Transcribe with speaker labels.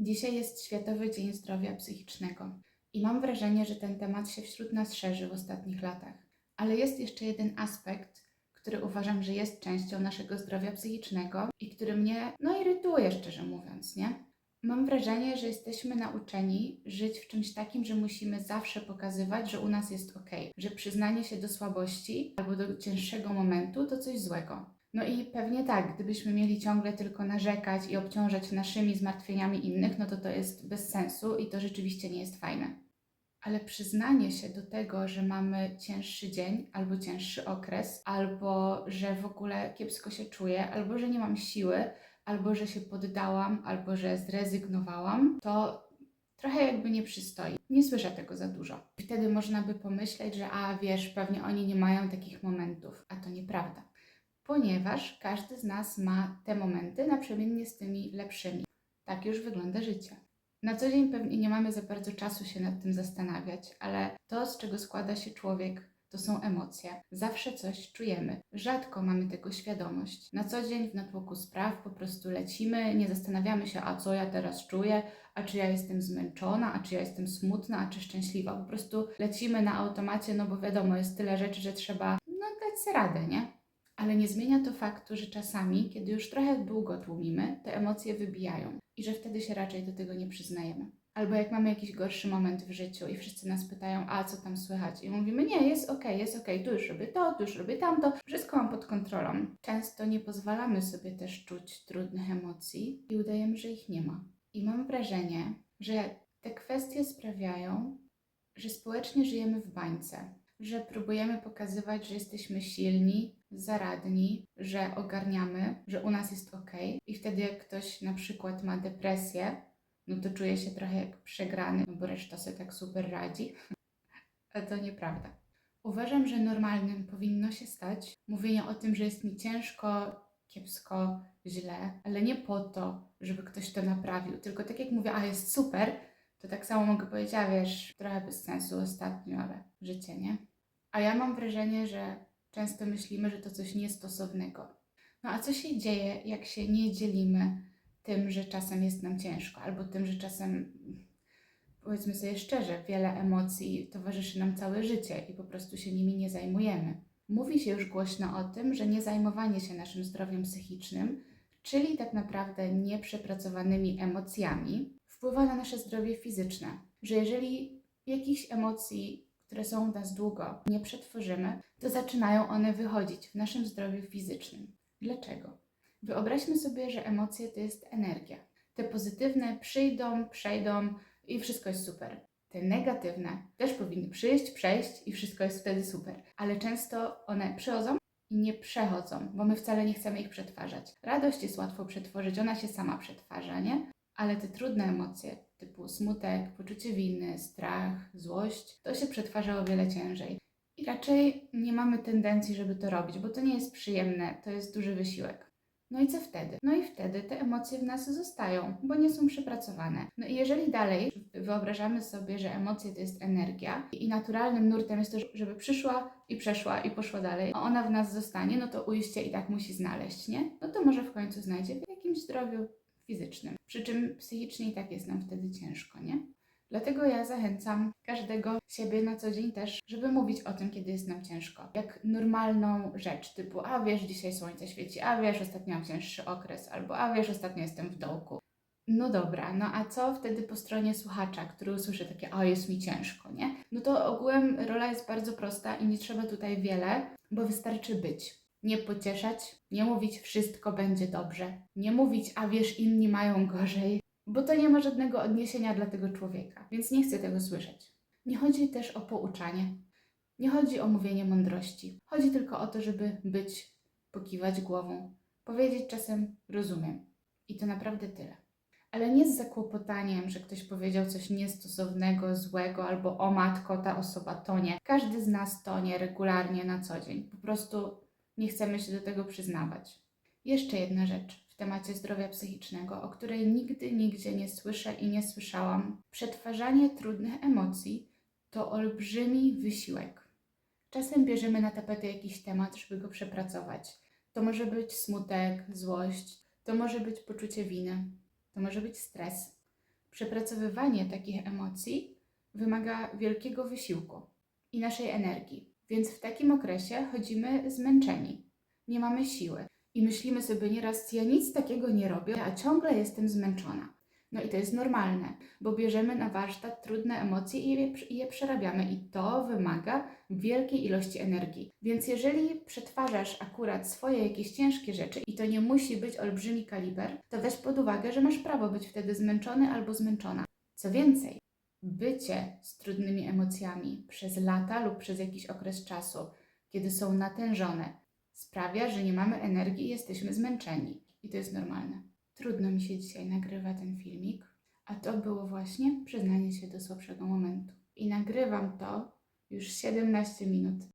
Speaker 1: Dzisiaj jest Światowy Dzień Zdrowia Psychicznego i mam wrażenie, że ten temat się wśród nas szerzy w ostatnich latach. Ale jest jeszcze jeden aspekt, który uważam, że jest częścią naszego zdrowia psychicznego i który mnie, no, irytuje, szczerze mówiąc, nie? Mam wrażenie, że jesteśmy nauczeni żyć w czymś takim, że musimy zawsze pokazywać, że u nas jest ok, że przyznanie się do słabości albo do cięższego momentu to coś złego. No i pewnie tak, gdybyśmy mieli ciągle tylko narzekać i obciążać naszymi zmartwieniami innych, no to to jest bez sensu i to rzeczywiście nie jest fajne. Ale przyznanie się do tego, że mamy cięższy dzień, albo cięższy okres, albo że w ogóle kiepsko się czuję, albo że nie mam siły, albo że się poddałam, albo że zrezygnowałam, to trochę jakby nie przystoi. Nie słyszę tego za dużo. Wtedy można by pomyśleć, że a wiesz, pewnie oni nie mają takich momentów, a to nieprawda ponieważ każdy z nas ma te momenty naprzemiennie z tymi lepszymi. Tak już wygląda życie. Na co dzień pewnie nie mamy za bardzo czasu się nad tym zastanawiać, ale to, z czego składa się człowiek, to są emocje. Zawsze coś czujemy. Rzadko mamy tego świadomość. Na co dzień w natłoku spraw po prostu lecimy, nie zastanawiamy się, a co ja teraz czuję, a czy ja jestem zmęczona, a czy ja jestem smutna, a czy szczęśliwa. Po prostu lecimy na automacie, no bo wiadomo, jest tyle rzeczy, że trzeba no, dać sobie radę, nie? Ale nie zmienia to faktu, że czasami, kiedy już trochę długo tłumimy, te emocje wybijają i że wtedy się raczej do tego nie przyznajemy. Albo jak mamy jakiś gorszy moment w życiu i wszyscy nas pytają, a co tam słychać? I mówimy, nie, jest okej, jest okej, tu już robię to, tu już robię tamto, wszystko mam pod kontrolą. Często nie pozwalamy sobie też czuć trudnych emocji i udajemy, że ich nie ma. I mam wrażenie, że te kwestie sprawiają, że społecznie żyjemy w bańce, że próbujemy pokazywać, że jesteśmy silni, zaradni, że ogarniamy, że u nas jest ok. I wtedy, jak ktoś na przykład ma depresję, no to czuje się trochę jak przegrany, no bo reszta sobie tak super radzi. A to nieprawda. Uważam, że normalnym powinno się stać mówienie o tym, że jest mi ciężko, kiepsko, źle, ale nie po to, żeby ktoś to naprawił, tylko tak jak mówię, a jest super, to tak samo mogę powiedzieć, a wiesz, trochę bez sensu ostatnio, ale życie, nie? A ja mam wrażenie, że często myślimy, że to coś niestosownego. No a co się dzieje, jak się nie dzielimy tym, że czasem jest nam ciężko, albo tym, że czasem, powiedzmy sobie szczerze, wiele emocji towarzyszy nam całe życie i po prostu się nimi nie zajmujemy. Mówi się już głośno o tym, że niezajmowanie się naszym zdrowiem psychicznym, czyli tak naprawdę nieprzepracowanymi emocjami, wpływa na nasze zdrowie fizyczne. Że jeżeli jakichś emocji które są u nas długo, nie przetworzymy, to zaczynają one wychodzić w naszym zdrowiu fizycznym. Dlaczego? Wyobraźmy sobie, że emocje to jest energia. Te pozytywne przyjdą, przejdą i wszystko jest super. Te negatywne też powinny przyjść, przejść i wszystko jest wtedy super. Ale często one przychodzą i nie przechodzą, bo my wcale nie chcemy ich przetwarzać. Radość jest łatwo przetworzyć, ona się sama przetwarza, nie? Ale te trudne emocje, typu smutek, poczucie winy, strach, złość, to się przetwarza o wiele ciężej. I raczej nie mamy tendencji, żeby to robić, bo to nie jest przyjemne, to jest duży wysiłek. No i co wtedy? No i wtedy te emocje w nas zostają, bo nie są przepracowane. No i jeżeli dalej wyobrażamy sobie, że emocje to jest energia i naturalnym nurtem jest to, żeby przyszła i przeszła i poszła dalej, a ona w nas zostanie, no to ujście i tak musi znaleźć, nie? No to może w końcu znajdzie w jakimś zdrowiu fizycznym. Przy czym psychicznie i tak jest nam wtedy ciężko, nie? Dlatego ja zachęcam każdego siebie na co dzień też, żeby mówić o tym, kiedy jest nam ciężko. Jak normalną rzecz, typu a wiesz, dzisiaj słońce świeci, a wiesz, ostatnio mam cięższy okres, albo a wiesz, ostatnio jestem w dołku. No dobra, no a co wtedy po stronie słuchacza, który usłyszy takie, a jest mi ciężko, nie? No to ogółem rola jest bardzo prosta i nie trzeba tutaj wiele, bo wystarczy być nie pocieszać, nie mówić wszystko będzie dobrze, nie mówić, a wiesz, inni mają gorzej, bo to nie ma żadnego odniesienia dla tego człowieka, więc nie chcę tego słyszeć. Nie chodzi też o pouczanie, nie chodzi o mówienie mądrości, chodzi tylko o to, żeby być, pokiwać głową, powiedzieć czasem rozumiem. I to naprawdę tyle. Ale nie z zakłopotaniem, że ktoś powiedział coś niestosownego, złego, albo o matko, ta osoba tonie. Każdy z nas tonie regularnie na co dzień. Po prostu nie chcemy się do tego przyznawać. Jeszcze jedna rzecz w temacie zdrowia psychicznego, o której nigdy nigdzie nie słyszę i nie słyszałam. Przetwarzanie trudnych emocji to olbrzymi wysiłek. Czasem bierzemy na tapetę jakiś temat, żeby go przepracować. To może być smutek, złość, to może być poczucie winy, to może być stres. Przepracowywanie takich emocji wymaga wielkiego wysiłku i naszej energii, więc w takim okresie chodzimy zmęczeni, nie mamy siły i myślimy sobie nieraz, ja nic takiego nie robię, a ciągle jestem zmęczona. No i to jest normalne, bo bierzemy na warsztat trudne emocje i je, i je przerabiamy, i to wymaga wielkiej ilości energii. Więc jeżeli przetwarzasz akurat swoje jakieś ciężkie rzeczy i to nie musi być olbrzymi kaliber, to weź pod uwagę, że masz prawo być wtedy zmęczony albo zmęczona. Co więcej, bycie z trudnymi emocjami przez lata lub przez jakiś okres czasu, kiedy są natężone, sprawia, że nie mamy energii i jesteśmy zmęczeni. I to jest normalne. Trudno mi się dzisiaj nagrywa ten filmik, a to było właśnie przyznanie się do słabszego momentu. I nagrywam to już 17 minut.